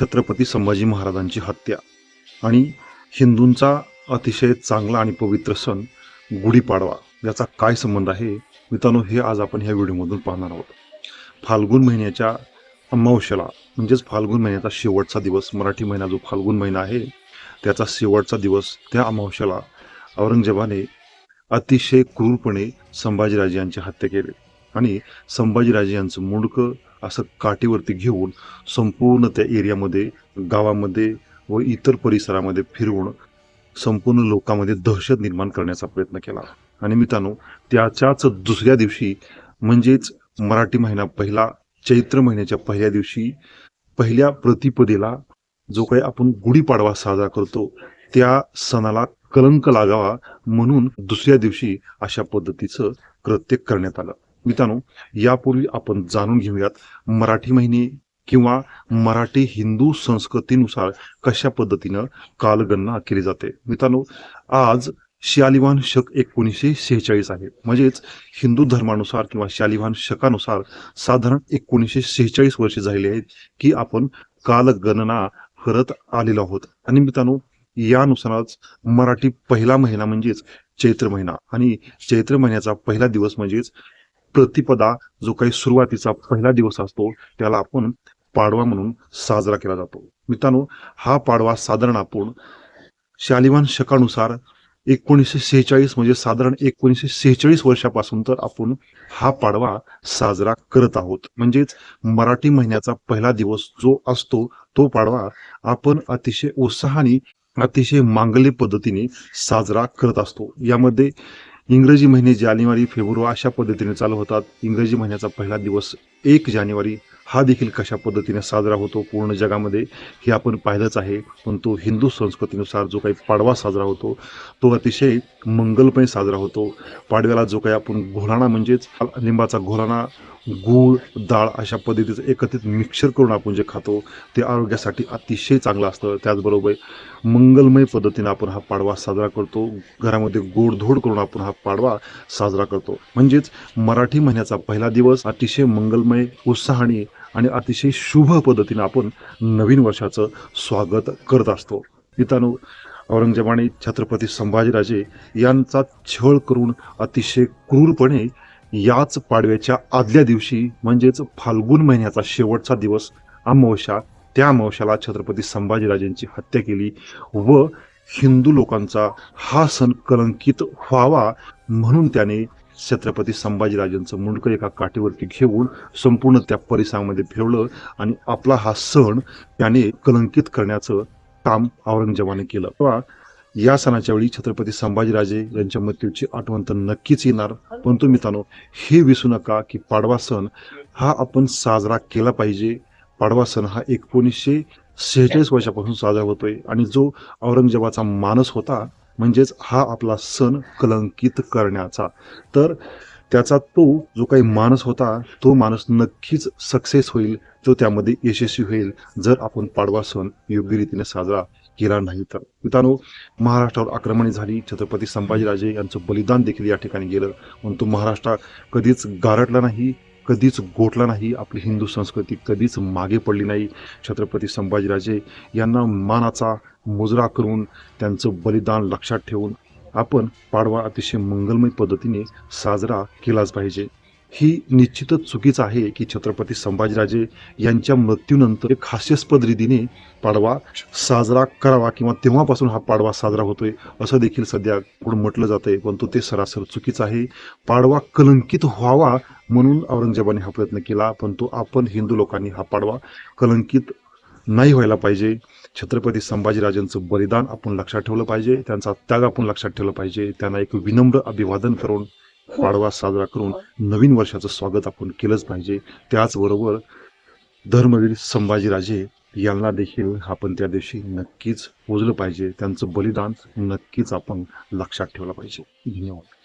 छत्रपती संभाजी महाराजांची हत्या आणि हिंदूंचा अतिशय चांगला आणि पवित्र सण गुढीपाडवा याचा काय संबंध आहे? मित्रांनो हे आज आपण ह्या व्हिडिओमधून पाहणार आहोत. फाल्गुन महिन्याच्या अमावश्याला म्हणजेच फाल्गुन महिन्याचा शेवटचा दिवस मराठी महिना जो फाल्गुन महिना आहे त्याचा शेवटचा दिवस त्या अमावश्याला औरंगजेबाने अतिशय क्रूरपणे संभाजीराजे यांची हत्या केली. आणि संभाजीराजे यांचं मुंडकं असं काठीवरती घेऊन संपूर्ण त्या एरियामध्ये गावामध्ये व इतर परिसरामध्ये फिरवून संपूर्ण लोकांमध्ये दहशत निर्माण करण्याचा प्रयत्न केला. आणि मित्रांनो त्याच्याच दुसऱ्या दिवशी म्हणजेच मराठी महिना पहिला चैत्र महिन्याच्या पहिल्या दिवशी पहिल्या प्रतिपदेला जो काही आपण गुढीपाडवा साजरा करतो त्या सणाला कलंक लागावा म्हणून दुसऱ्या दिवशी अशा पद्धतीचं कृत्य करण्यात आलं. मित्रांनो यापूर्वी आपण जाणून घेऊयात मराठी महिने किंवा मराठी हिंदू संस्कृतीनुसार कशा पद्धतीनं कालगणना केली जाते. मित्रांनो आज शालिवान शक एकोणीसशे शेहेचाळीस आहे. म्हणजेच हिंदू धर्मानुसार किंवा शालिवान शकानुसार साधारण एकोणीसशे शेहेचाळीस वर्षे झालेली आहेत की आपण कालगणना करत आलेलो आहोत. आणि मित्रांनो यानुसारच मराठी पहिला महिना म्हणजेच चैत्र महिना. आणि चैत्र महिन्याचा पहिला दिवस म्हणजेच प्रतिपदा जो काही सुरुवातीचा पहिला दिवस असतो त्याला आपण पाडवा म्हणून साजरा केला जातो. मित्रांनो हा पाडवा साधारण आपण शालिवान शकानुसार एकोणीसशे सेहेचाळीस म्हणजे साधारण एकोणीसशे सेहेचाळीस वर्षापासून तर आपण हा पाडवा साजरा करत आहोत. म्हणजेच मराठी महिन्याचा पहिला दिवस जो असतो तो पाडवा आपण अतिशय उत्साहाने अतिशय मांगल्य पद्धतीने साजरा करत असतो. यामध्ये इंग्रजी महिने जानेवारी फेब्रुवारी अशा पद्धतीने चालू होतात. इंग्रजी महिन्याचा पहिला दिवस एक जानेवारी हा देखील कशा पद्धतीने साजरा होतो पूर्ण जगामध्ये हे आपण पाहिलंच आहे. पण तो हिंदू संस्कृतीनुसार जो काही पाडवा साजरा होतो तो अतिशय मंगलमय साजरा होतो. पाडव्याला जो काही आपण घोलाणा म्हणजेच लिंबाचा घोलाणा गूळ डाळ अशा पद्धतीचं एकत्रित मिक्सर करून आपण जे खातो ते आरोग्यासाठी अतिशय चांगलं असतं. त्याचबरोबर मंगलमय पद्धतीने आपण हा पाडवा साजरा करतो. घरामध्ये गोडधोड करून आपण हा पाडवा साजरा करतो. म्हणजेच मराठी महिन्याचा पहिला दिवस अतिशय मंगलमय उत्साहाने आणि अतिशय शुभ पद्धतीने आपण नवीन वर्षाचं स्वागत करत असतो. मित्रांनो औरंगजेबाने छत्रपती संभाजीराजे यांचा छळ करून अतिशय क्रूरपणे याच पाडव्याच्या आदल्या दिवशी म्हणजेच फाल्गुन महिन्याचा शेवटचा दिवस अमावस्या त्या अमावश्याला छत्रपती संभाजीराजेंची हत्या केली व हिंदू लोकांचा हा सण कलंकित व्हावा म्हणून त्याने छत्रपती संभाजीराजेंचं मुंडकं एका काठीवरती घेऊन संपूर्ण त्या परिसरामध्ये फिरवलं आणि आपला हा सण त्याने कलंकित करण्याचं काम औरंगजेबाने केलं. किंवा या सणाच्या वेळी छत्रपती संभाजीराजे यांच्या मृत्यूची आठवण तर नक्कीच येणार. परंतु मित्रांनो हे विसरू नका की पाडवा सण हा आपण साजरा केला पाहिजे. पाडवा सण हा एकोणीसशे सेहेचाळीस वर्षापासून साजरा होतोय आणि जो औरंगजेबाचा मानस होता म्हणजेच हा आपला सण कलंकित करण्याचा. तर त्याचा तो जो काही माणूस होता तो माणूस नक्कीच सक्सेस होईल तो त्यामध्ये यशस्वी होईल जर आपण पाडवा सण योग्य रीतीने साजरा केला नाही तर. मित्रांनो महाराष्ट्रावर आक्रमणे झाली छत्रपती संभाजीराजे यांचं बलिदान देखील या ठिकाणी गेलं म्हणून तो महाराष्ट्र कधीच गारटला नाही. कधीच गोठला नाही आपली हिंदू संस्कृती कधीच मागे पडली नाही. छत्रपती संभाजीराजे यांना मानाचा मुजरा करून त्यांचं बलिदान लक्षात ठेवून आपण पाडवा अतिशय मंगलमय पद्धतीने साजरा केलाच पाहिजे. ही निश्चितच चुकीचं आहे की छत्रपती संभाजीराजे यांच्या मृत्यूनंतर एक हास्यास्पद रीतीने पाडवा साजरा करावा किंवा तेव्हापासून हा पाडवा साजरा होतोय असं देखील सध्या कुठून म्हटलं जातंय. परंतु ते सरासर चुकीचं आहे. पाडवा कलंकित व्हावा म्हणून औरंगजेबाने हा प्रयत्न केला परंतु आपण हिंदू लोकांनी हा पाडवा कलंकित नाही व्हायला पाहिजे. छत्रपती संभाजीराजांचं बलिदान आपण लक्षात ठेवलं पाहिजे. त्यांचा त्याग आपण लक्षात ठेवलं पाहिजे. त्यांना एक विनम्र अभिवादन करून पाडवा साजरा करून नवीन वर्षाचं स्वागत आपण केलंच पाहिजे. त्याचबरोबर धर्मवीर संभाजीराजे यांना देखील आपण त्या दिवशी नक्कीच पोजलं पाहिजे. त्यांचं बलिदान नक्कीच आपण लक्षात ठेवलं पाहिजे. धन्यवाद.